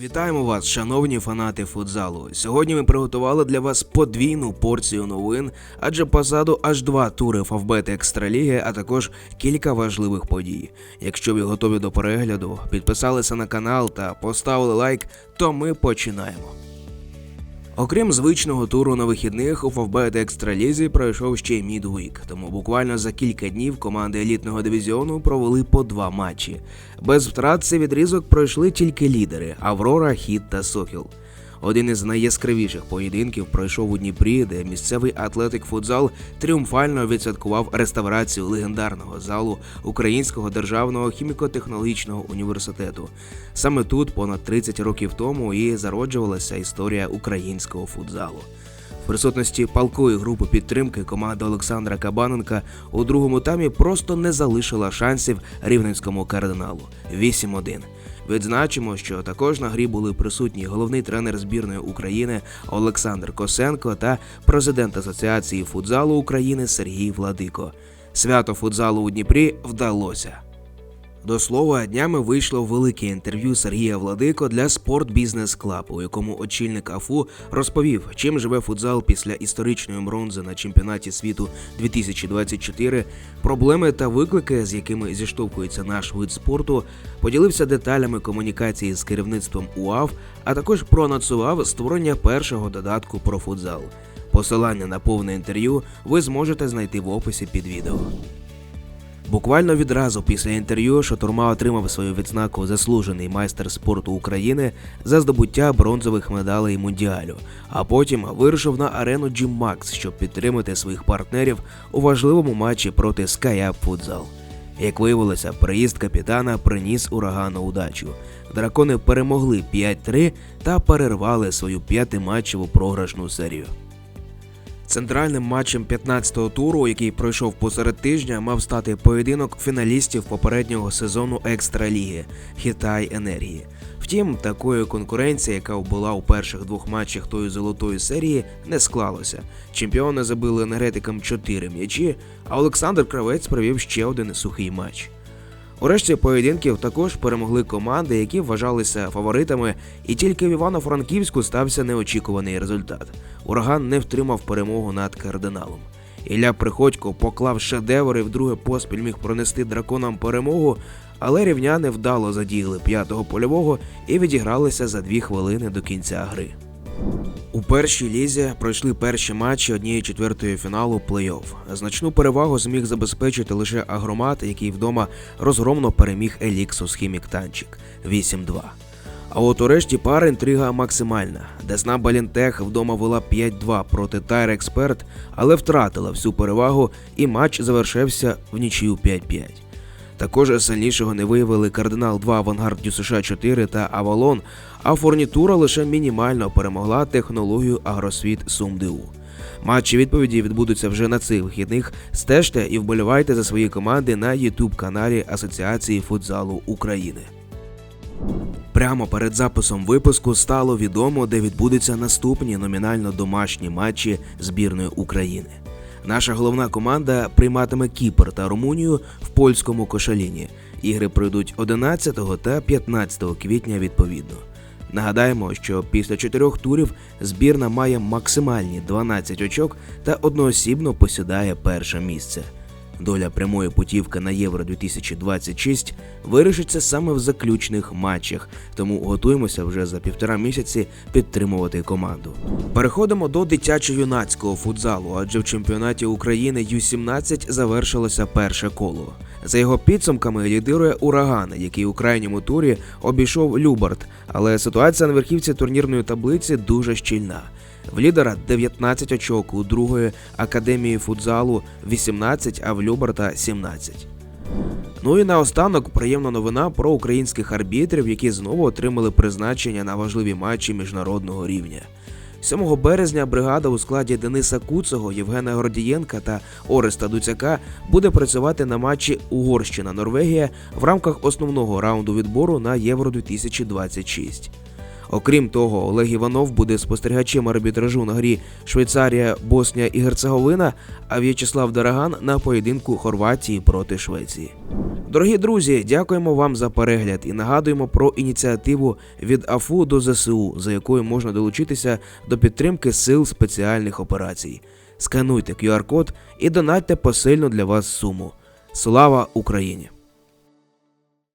Вітаємо вас, шановні фанати футзалу. Сьогодні ми приготували для вас подвійну порцію новин, адже позаду аж два тури Фавбет Екстраліги, а також кілька важливих подій. Якщо ви готові до перегляду, підписалися на канал та поставили лайк, то ми починаємо. Окрім звичного туру на вихідних, у Фавбет Екстралізі пройшов ще й мідвік, тому буквально за кілька днів команди елітного дивізіону провели по два матчі. Без втрат цей відрізок пройшли тільки лідери Аврора, Хіт та Сокіл. Один із найяскравіших поєдинків пройшов у Дніпрі, де місцевий атлетик футзал тріумфально відсвяткував реставрацію легендарного залу Українського державного хіміко-технологічного університету. Саме тут, понад 30 років тому, і зароджувалася історія українського футзалу. Присутності палкої групи підтримки команда Олександра Кабаненка у другому таймі просто не залишила шансів рівненському кардиналу 8-1. Відзначимо, що також на грі були присутні головний тренер збірної України Олександр Косенко та президент Асоціації футзалу України Сергій Владико. Свято футзалу у Дніпрі вдалося. До слова, днями вийшло велике інтерв'ю Сергія Владико для Sport Business Club, у якому очільник АФУ розповів, чим живе футзал після історичної бронзи на чемпіонаті світу 2024, проблеми та виклики, з якими зіштовхується наш вид спорту, поділився деталями комунікації з керівництвом УАВ, а також проанонсував створення першого додатку про футзал. Посилання на повне інтерв'ю ви зможете знайти в описі під відео. Буквально відразу після інтерв'ю Шатурма отримав свою відзнаку заслужений майстер спорту України за здобуття бронзових медалей Мундіалю, а потім вирушив на арену Джим Макс, щоб підтримати своїх партнерів у важливому матчі проти SkyUp Futsal. Як виявилося, приїзд капітана приніс урагану удачу. Дракони перемогли 5-3 та перервали свою п'ятиматчеву програшну серію. Центральним матчем 15-го туру, який пройшов посеред тижня, мав стати поєдинок фіналістів попереднього сезону екстраліги Хітай Енергії. Втім, такої конкуренції, яка була у перших двох матчах тої золотої серії, не склалося. Чемпіони забили енергетикам 4 м'ячі, а Олександр Кравець провів ще один сухий матч. У решті поєдинків також перемогли команди, які вважалися фаворитами, і тільки в Івано-Франківську стався неочікуваний результат. Ураган не втримав перемогу над кардиналом. Ілля Приходько поклав шедевр і вдруге поспіль міг пронести драконам перемогу, але рівняни вдало задіяли п'ятого польового і відігралися за дві хвилини до кінця гри. У першій лізі пройшли перші матчі однієї четвертої фіналу плей-офф. Значну перевагу зміг забезпечити лише агромат, який вдома розгромно переміг Еліксус Хімік Танчик 8-2. А от у решті пар інтрига максимальна. Десна Балінтех вдома вела 5-2 проти Тайр Експерт, але втратила всю перевагу, і матч завершився в нічию 5-5. Також сильнішого не виявили Кардинал 2 Авангард ДЮСШ 4 та Авалон, а фурнітура лише мінімально перемогла технологію Агросвіт СумДУ. Матчі відповіді відбудуться вже на цих вихідних. Стежте і вболівайте за свої команди на youtube каналі Асоціації футзалу України. Прямо перед записом випуску стало відомо, де відбудуться наступні номінально домашні матчі збірної України. Наша головна команда прийматиме Кіпр та Румунію в польському кошаліні. Ігри пройдуть 11 та 15 квітня відповідно. Нагадаємо, що після чотирьох турів збірна має максимальні 12 очок та одноосібно посідає перше місце. Доля прямої путівки на Євро 2026 вирішиться саме в заключних матчах, тому готуємося вже за півтора місяці підтримувати команду. Переходимо до дитячо-юнацького футзалу, адже в чемпіонаті України Ю-17 завершилося перше коло. За його підсумками лідирує ураган, який у крайньому турі обійшов Любарт, але ситуація на верхівці турнірної таблиці дуже щільна. В лідера 19 очок, у другої академії футзалу 18, а в Люберта 17. Ну і наостанок приємна новина про українських арбітрів, які знову отримали призначення на важливі матчі міжнародного рівня. 7 березня бригада у складі Дениса Куцого, Євгена Гордієнка та Ореста Дуцяка буде працювати на матчі Угорщина-Норвегія в рамках основного раунду відбору на Євро 2026. Окрім того, Олег Іванов буде спостерігачем арбітражу на грі Швейцарія, Боснія і Герцеговина, а В'ячеслав Дараган на поєдинку Хорватії проти Швеції. Дорогі друзі, дякуємо вам за перегляд і нагадуємо про ініціативу від АФУ до ЗСУ, за якою можна долучитися до підтримки сил спеціальних операцій. Скануйте QR-код і донатьте посильну для вас суму. Слава Україні!